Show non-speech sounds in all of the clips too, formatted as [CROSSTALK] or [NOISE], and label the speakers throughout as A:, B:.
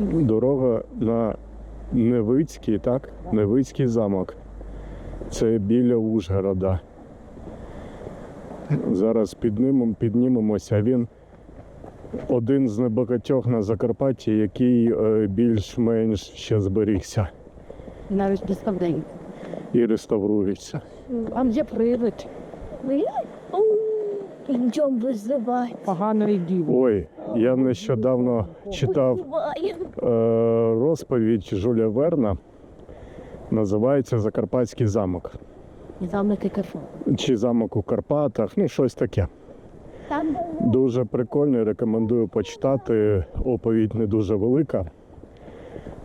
A: Дорога на Невицький, так? Невицький замок. Це біля Ужгорода. Зараз піднімемо, піднімемося. Він один з небагатьох на Закарпатті, який е, більш-менш ще зберігся
B: Навіть представляю.
A: і реставрується.
B: Вам є привид
C: Йдем визивай.
B: поганої діви.
A: Ой, я нещодавно читав е, розповідь Жуля Верна. Називається Закарпатський замок.
B: І там не кафе.
A: Чи замок у Карпатах, ну щось таке.
C: Там
A: Дуже прикольно, рекомендую почитати. Оповідь не дуже велика.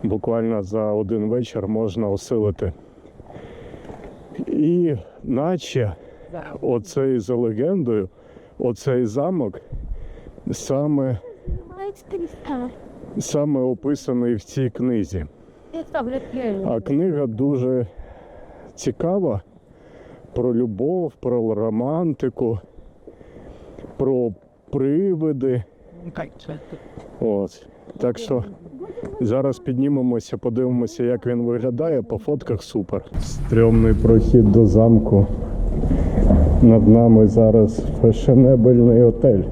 A: Буквально за один вечір можна осилити. І наче оцей за легендою, оцей замок саме, саме описаний в цій книзі. А книга дуже цікава про любов, про романтику, про привиди. От. Так що зараз піднімемося, подивимося, як він виглядає. По фотках супер. Стрьомний прохід до замку. Над нами зараз фешенебельний отель.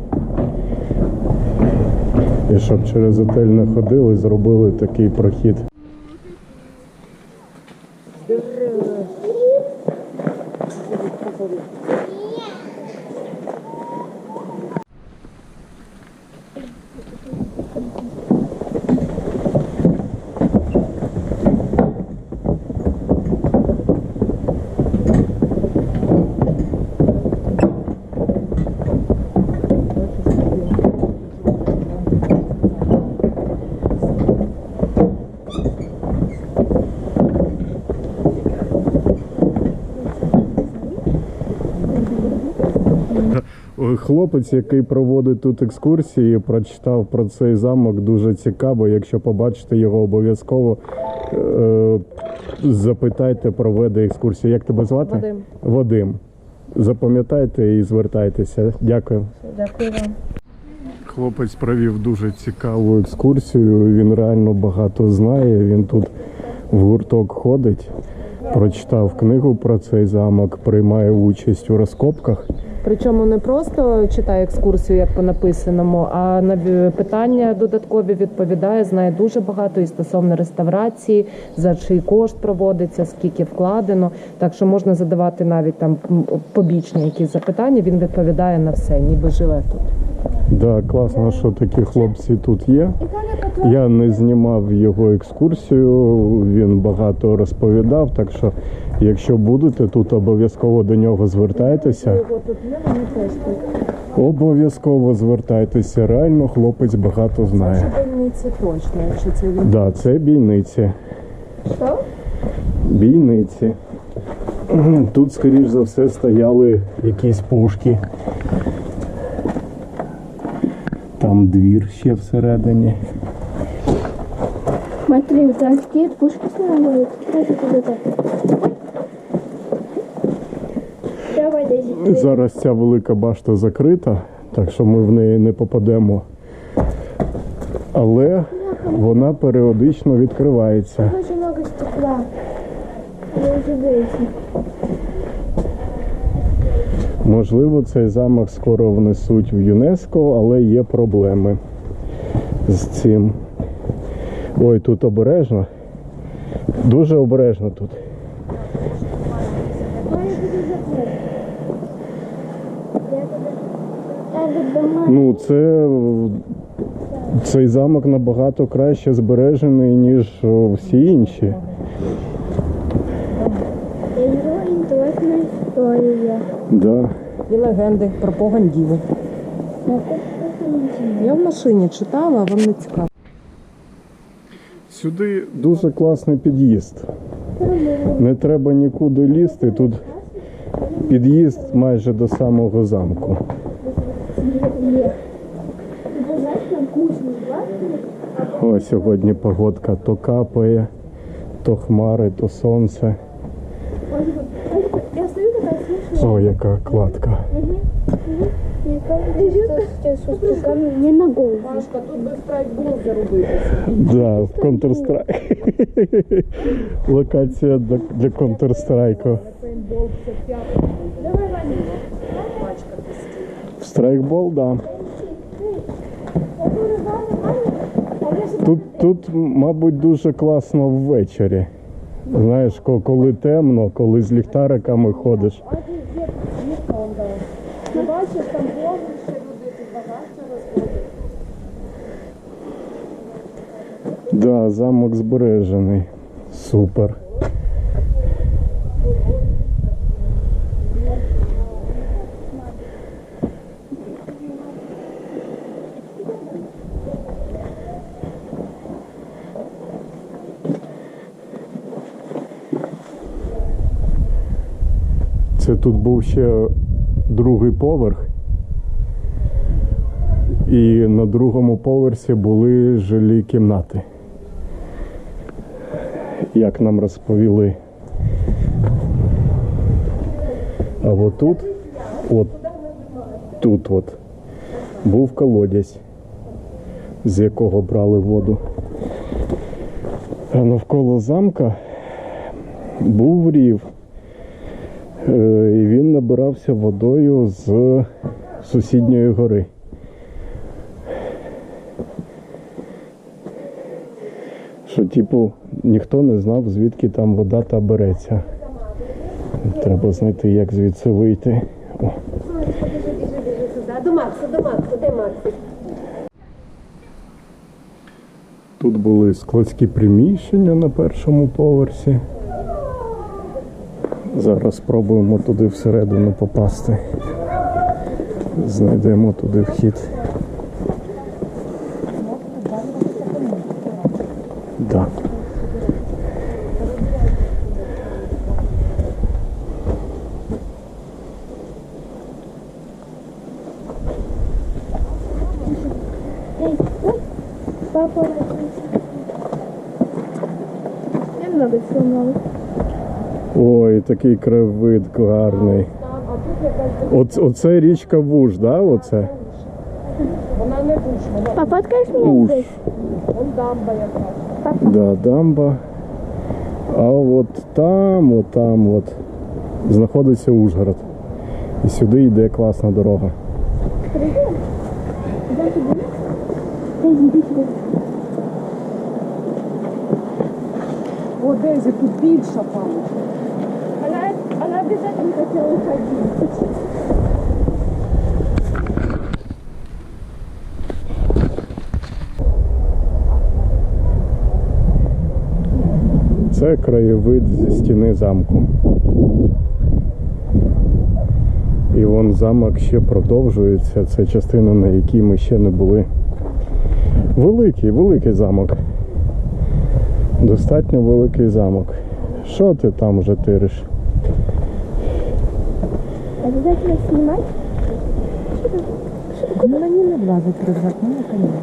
A: І щоб через отель не ходили, зробили такий прохід. [LAUGHS] Хлопець, який проводить тут екскурсії, прочитав про цей замок дуже цікаво. Якщо побачите його обов'язково, е, запитайте, проведе екскурсію. Як тебе звати?
D: Вадим.
A: Вадим. Запам'ятайте і звертайтеся. Дякую.
D: Дякую вам.
A: Хлопець провів дуже цікаву екскурсію. Він реально багато знає. Він тут в гурток ходить, прочитав книгу про цей замок, приймає участь у розкопках.
D: Причому не просто читає екскурсію, як по написаному, а на питання додаткові відповідає, знає дуже багато і стосовно реставрації, за чий кошт проводиться, скільки вкладено. Так що можна задавати навіть там побічні якісь запитання. Він відповідає на все, ніби живе тут.
A: Да, класно, що такі хлопці тут є. Я не знімав його екскурсію, він багато розповідав. Так що, якщо будете тут, обов'язково до нього звертайтеся. Обов'язково звертайтеся. Реально хлопець багато знає.
D: Це точно, якщо це він.
A: Да, це бійниці.
D: Що?
A: Бійниці. Тут, скоріш за все, стояли якісь пушки. Там двір ще всередині.
C: Смотри, вот такие пушки плавают.
A: Зараз ця велика башта закрита, так що ми в неї не попадемо. Але вона періодично відкривається.
C: Очень много стекла.
A: Можливо, цей замок скоро внесуть в ЮНЕСКО, але є проблеми з цим. Ой, тут обережно. Дуже обережно тут.
C: Я тут дома.
A: Ну, це цей замок набагато краще збережений, ніж всі інші.
C: Його інтелектна історія.
A: Да.
D: І легенди про погандіву. Я в машині читала, а вам не цікаво.
A: Сюди дуже класний під'їзд. Не треба нікуди лізти. Тут під'їзд майже до самого замку. Ось сьогодні погодка то капає, то хмари, то сонце. О, яка кладка.
C: Мне на голову.
D: Пашка, тут би страйкбол зарубитися.
A: Да, в Counter-Strike. [LAUGHS] Локація для Counter-Strike. Страйкбол, да. Тут, тут, мабуть, дуже класно ввечері. Знаєш, коли темно, коли з ліхтариками ходиш.
D: Ти бачиш, там ще люди, тут багато
A: замок збережений. Супер. Це тут був ще другий поверх. І на другому поверсі були жилі кімнати. Як нам розповіли. А отут, от тут от, був колодязь, з якого брали воду. А навколо замка був рів. Е, І він набирався водою з сусідньої гори. що типу ніхто не знав, звідки там вода та береться. Треба знайти, як звідси вийти. О,
C: До Макса, до Макса, де Макс?
A: тут були складські приміщення на першому поверсі. Зараз спробуємо туди всередину попасти. Знайдемо туди вхід. Да.
C: Папа родился. Я много.
A: Ой, такий краєвид гарний. Оце, оце річка Вуж, да? Оце?
D: Вона не душ, вона
C: Папа, откажешь меня
A: Уж.
C: здесь?
D: вон дамба якраз.
A: Да, дамба. А от там, от там от знаходиться Ужгород. І сюди йде класна дорога.
C: Дейзи, иди сюда.
D: О, Дезі, тут більша пам'ять.
C: Она обязательно хотела уходить.
A: Це краєвид зі стіни замку. І вон замок ще продовжується. Це частина, на якій ми ще не були. Великий, великий замок. Достатньо великий замок. Що ти там вже тириш?
C: Обязательно снимать?
D: Мені не влазить рюкзак, ну, конечно.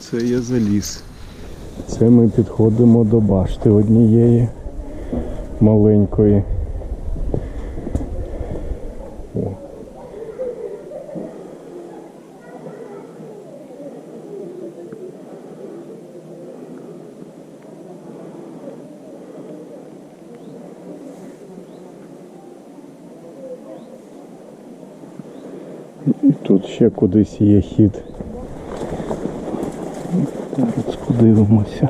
A: Це я заліз. Це ми підходимо до башти однієї маленької. І Тут ще кудись є хід. Зараз подивимося.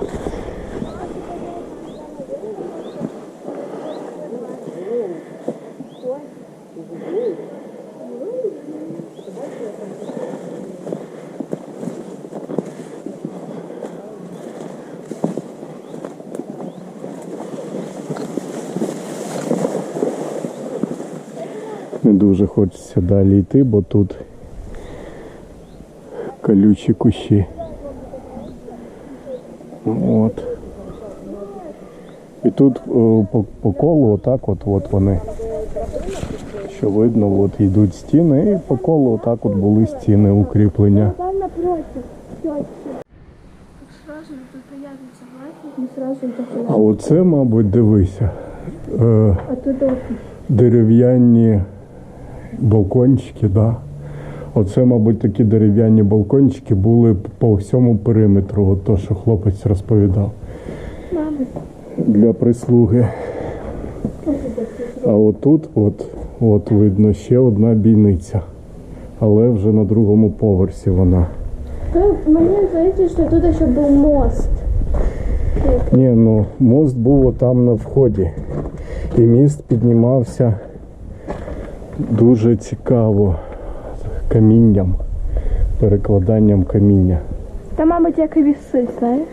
A: не дуже хочеться далі йти, бо тут колючі кущі. От. І тут е, по, по колу отак от от вони. Що видно, от йдуть стіни і по колу отак от були стіни укріплення. А оце, мабуть, дивися. Е, дерев'яні балкончики, да. Оце, мабуть, такі дерев'яні балкончики були по всьому периметру, от то, що хлопець розповідав.
C: мама.
A: Для прислуги. А отут от, от видно ще одна бійниця. Але вже на другому поверсі вона.
C: Мне здається, що тут ще був мост.
A: Ні, ну мост був отам на вході. І міст піднімався дуже цікаво камінням, перекладанням каміння.
C: Та, мабуть, як і віси, знаєш?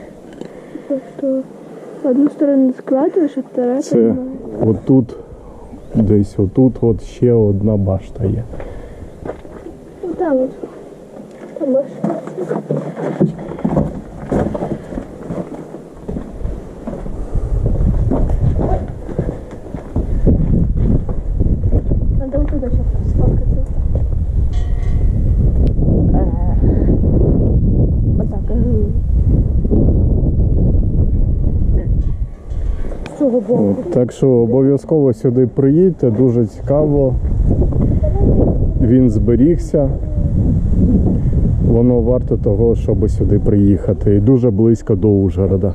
C: Тобто одну сторону складуєш, а вторая
A: Це отут, десь отут от ще одна башта є.
C: Там от. Там ось.
A: От, так що обов'язково сюди приїдьте, дуже цікаво. Він зберігся. Воно варто того, щоб сюди приїхати. І дуже близько до Ужгорода.